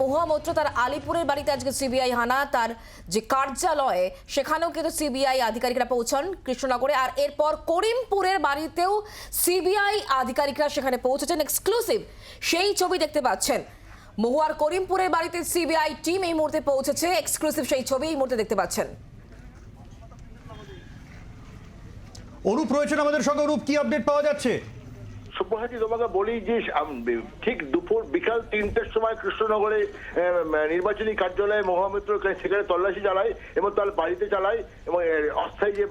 মহুয়া মৈত্র তার আলিপুরের বাড়িতে আজকে সিবিআই হানা, তার যে কার্যালয়ে, সেখানেও কিন্তু সিবিআই আধিকারিকরা পৌঁছান কৃষ্ণনগরে। আর এরপর করিমপুরের বাড়িতেও সিবিআই আধিকারিকরা সেখানে পৌঁছেছেন এক্সক্লুসিভ সেই ছবি দেখতে পাচ্ছেন। মহুয়ার করিমপুরের বাড়িতে সিবিআই টিম এই মুহূর্তে পৌঁছেছে এক্সক্লুসিভ সেই ছবি এই মুহূর্তে দেখতে পাচ্ছেন। অরূপ রয়েছেন আমাদের সঙ্গে। অরূপ কি আপডেট পাওয়া যাচ্ছে? সুপ্রভাতী তোমাকে বলি যে ঠিক দুপুর বিকাল তিনটের সময় কৃষ্ণনগরে নির্বাচনী কার্যালয়ে মহামিত্র সেখানে তল্লাশি চালায় এবং তার বাড়িতে চালায় এবং অস্থায়ী যে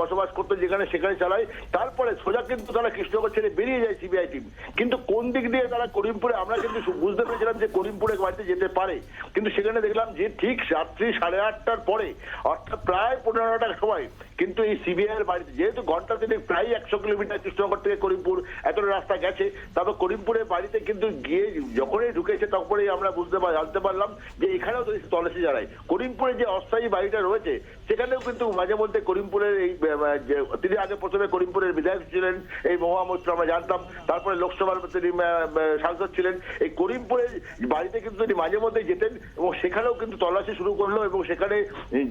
বসবাস করতো যেখানে সেখানে চালায়। তারপরে সোজা কিন্তু তারা কৃষ্ণনগর ছেড়ে বেরিয়ে যায় সিবিআই টিম। কিন্তু কোন দিক দিয়ে তারা করিমপুরে, আমরা কিন্তু বুঝতে পেরেছিলাম যে করিমপুরে বাড়িতে যেতে পারে। কিন্তু সেখানে দেখলাম যে ঠিক রাত্রি সাড়ে আটটার পরে, অর্থাৎ প্রায় পনেরোটার সময়, কিন্তু এই সিবিআই এর বাড়িতে, যেহেতু ঘণ্টা তিনি প্রায় একশো কিলোমিটার কৃষ্ণনগর থেকে করিমপুর এতটা রাস্তা গেছে তবে করিমপুরের বাড়িতে কিন্তু গিয়ে যখনই ঢুকেছে তখনই আমরা বুঝতে পার জানতে পারলাম যে এখানেও তো তল্লাশি চালায়। করিমপুরে যে অস্থায়ী বাড়িটা রয়েছে, সেখানেও কিন্তু মাঝে মধ্যে করিমপুরের এই তিনি আগে প্রথমে করিমপুরের বিধায়ক ছিলেন, এই মহামৈত্র আমরা জানতাম, তারপরে লোকসভার তিনি সাংসদ ছিলেন। এই করিমপুরের বাড়িতে কিন্তু তিনি মাঝে মধ্যে যেতেন এবং সেখানেও কিন্তু তল্লাশি শুরু করল এবং সেখানে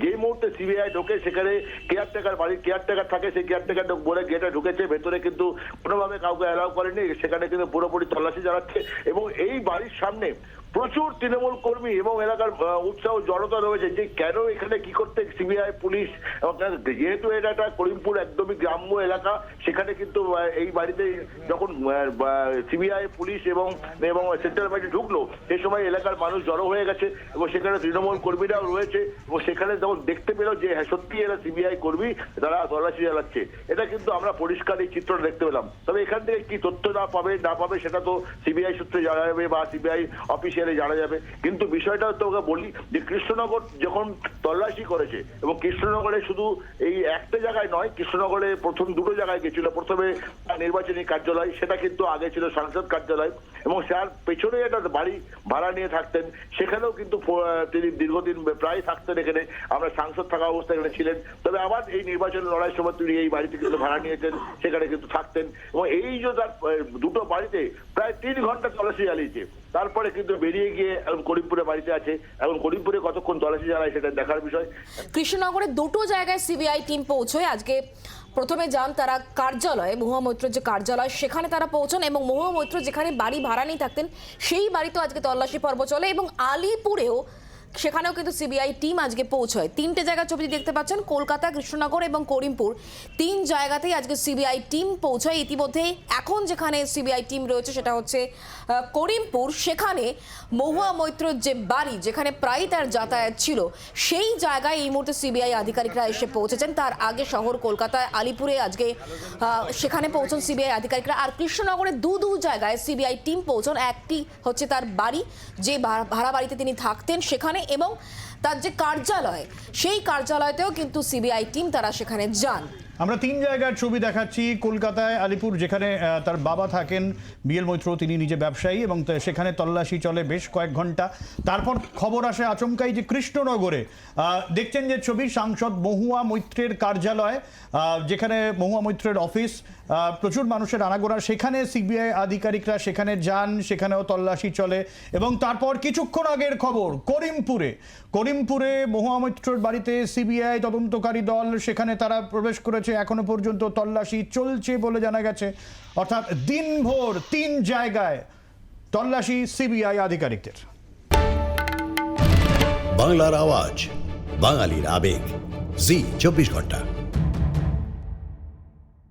যে মুহূর্তে সিবিআই ঢোকে, সেখানে কেয়ারটেকার বাড়ির কেয়ারটেকার থাকে, সেই কেয়ারটেকার বলে গেটে ঢুকেছে, ভেতরে কিন্তু কোনোভাবে কাউকে অ্যালাউ করেনি, সেখানে কিন্তু পুরোপুরি তল্লাশি চালাচ্ছে এবং এই বাড়ির সামনে প্রচুর তৃণমূল কর্মী এবং এলাকার উৎসাহ জড়তা রয়েছে যে কেন এখানে কি করতে সিবিআই, পুলিশ যেহেতু এটা একটা করিমপুর একদমই গ্রাম্য এলাকা, সেখানে কিন্তু এই বাড়িতে যখন সিবিআই, পুলিশ এবং এবং সেন্ট্রাল বাড়িতে ঢুকলো, সে সময় এলাকার মানুষ জড়ো হয়ে গেছে এবং সেখানে তৃণমূল কর্মীরাও রয়েছে এবং সেখানে যখন দেখতে পেল যে হ্যাঁ সত্যি এরা সিবিআই কর্মী, তারা তল্লাশি চালাচ্ছে এটা কিন্তু আমরা পরিষ্কার এই চিত্রটা দেখতে পেলাম। তবে এখান থেকে কি তথ্য না পাবে না পাবে, সেটা তো সিবিআই সূত্রে জানা যাবে বা সিবিআই অফিসিয়ালি জানা যাবে। কিন্তু বিষয়টা তোকে বলি যে, কৃষ্ণনগর যখন তল্লাশি করেছে, এবং কৃষ্ণনগরে শুধু এই একটা জায়গায় নয়, কৃষ্ণনগরে প্রথম দুটো জায়গায় গেছিল। প্রথমে নির্বাচনী কার্যালয়, সেটা কিন্তু আগে ছিল সংসদ কার্যালয়, এবং তার পেছনে একটা বাড়ি ভাড়া নিয়ে থাকতেন। সেখানেও কিন্তু তিনি দীর্ঘদিন প্রায় থাকতেন এখানে। আমরা সাংসদ থাকা অবস্থায় এখানে ছিলেন। তবে আবার এই নির্বাচন লড়াইয়ের সময় তিনি এই বাড়িতে কিন্তু ভাড়া নিয়েছেন, সেখানে কিন্তু থাকতেন। এবং এই যে তার দুটো বাড়িতে প্রায় তিন ঘণ্টা তল্লাশি চালিয়েছে। তারপরে কিন্তু বেরিয়ে গিয়ে এখন করিমপুরে বাড়িতে আছে। এখন করিমপুরে কতক্ষণ তল্লাশি চালায় সেটা দেখার বিষয়। কৃষ্ণনগরে দুটো জায়গায় সিবিআই টিম পৌঁছয়। আজকে প্রথমে যান তারা কার্যালয়ে মহুয়া যে কার্যালয়, সেখানে তারা পৌঁছন এবং মহুয়া যেখানে বাড়ি ভাড়া নিয়ে থাকতেন, সেই বাড়িতেও আজকে তল্লাশি পর্ব চলে এবং আলিপুরেও সেখানেও কিন্তু সিবিআই টিম আজকে পৌঁছয়। তিনটে জায়গার ছবি দেখতে পাচ্ছেন, কলকাতা, কৃষ্ণনগর এবং করিমপুর। তিন জায়গাতেই আজকে সিবিআই টিম পৌঁছয়। ইতিমধ্যে এখন যেখানে সিবিআই টিম রয়েছে সেটা হচ্ছে করিমপুর। সেখানে মহুয়া মৈত্রর যে বাড়ি, যেখানে প্রায় তার যাতায়াত ছিল, সেই জায়গায় এই মুহূর্তে সিবিআই আধিকারিকরা এসে পৌঁছেছেন। তার আগে শহর কলকাতায়, আলিপুরে আজকে সেখানে পৌঁছন সিবিআই আধিকারিকরা। আর কৃষ্ণনগরে দু দু জায়গায় সিবিআই টিম পৌঁছন। একটি হচ্ছে তার বাড়ি, যে ভাড়া বাড়িতে তিনি থাকতেন, সেখানে এবং তার যে কার্যালয় সেই কার্যালয়তেও কিন্তু সিবিআই টিম তারা সেখানে যান। আমরা তিন জায়গার ছবি দেখাচ্ছি। কলকাতায় আলিপুর যেখানে তার বাবা থাকেন বিএল মৈত্র, তিনি নিজে ব্যবসায়ী এবং সেখানে তল্লাশি চলে বেশ কয়েক ঘণ্টা। তারপর খবর আসে আচমকাই যে কৃষ্ণনগরে। দেখছেন যে ছবি, সাংসদ মহুয়া মৈত্রের কার্যালয় যেখানে মহুয়া মৈত্রের অফিস প্রচুর মানুষের আনাগোনা। সেখানে সিবিআই আধিকারিকরা সেখানে যান, সেখানেও তল্লাশি চলে এবং তারপর কিছুক্ষণ আগের খবর, করিমপুরে। করিমপুরে মহুয়া মৈত্রর বাড়িতে সিবিআই তদন্তকারী দল, সেখানে তারা প্রবেশ করেছে। এখনও পর্যন্ত তল্লাশি চলছে বলে জানা গেছে। অর্থাৎ দিনভর তিন জায়গায় তল্লাশি সিবিআই আধিকারিকদের। বাংলার আওয়াজ, বাঙালির আবেগ। জি, চব্বিশ ঘণ্টা।